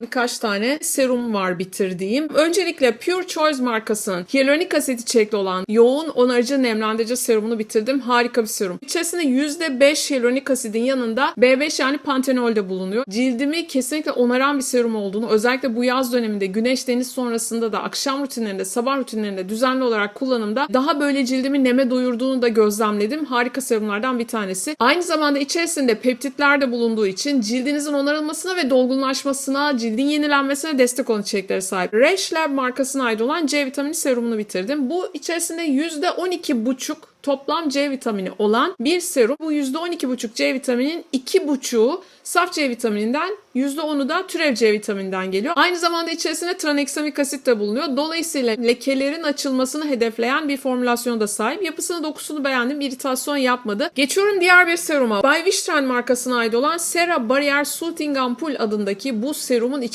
Birkaç tane serum var bitirdiğim. Öncelikle Pure Choice markasının hyaluronik asit içerikli olan yoğun onarıcı nemlendirici serumunu bitirdim. Harika bir serum. İçerisinde %5 hyaluronik asidin yanında B5 yani pantenol de bulunuyor. Cildimi kesinlikle onaran bir serum olduğunu özellikle bu yaz döneminde güneş deniz sonrasında da akşam rutinlerinde sabah rutinlerinde düzenli olarak kullanımda daha böyle cildimi neme doyurduğunu da gözlemledim. Harika serumlardan bir tanesi. Aynı zamanda içerisinde peptitler de bulunduğu için cildinizin onarılmasına ve dolgunlaşmasına, cildin yenilenmesine destek olan içeriklere sahip. Resh Lab markasına ait olan C vitamini serumunu bitirdim. Bu içerisinde %12,5 toplam C vitamini olan bir serum. Bu %12,5 C vitaminin 2,5'u saf C vitamininden %10'u da türev C vitamininden geliyor. Aynı zamanda içerisinde traneksamik asit de bulunuyor. Dolayısıyla lekelerin açılmasını hedefleyen bir formülasyona da sahip. Yapısını dokusunu beğendim. İritasyon yapmadı. Geçiyorum diğer bir seruma. By Vistran markasına ait olan Sera Barrier Soothing Ampul adındaki bu serumun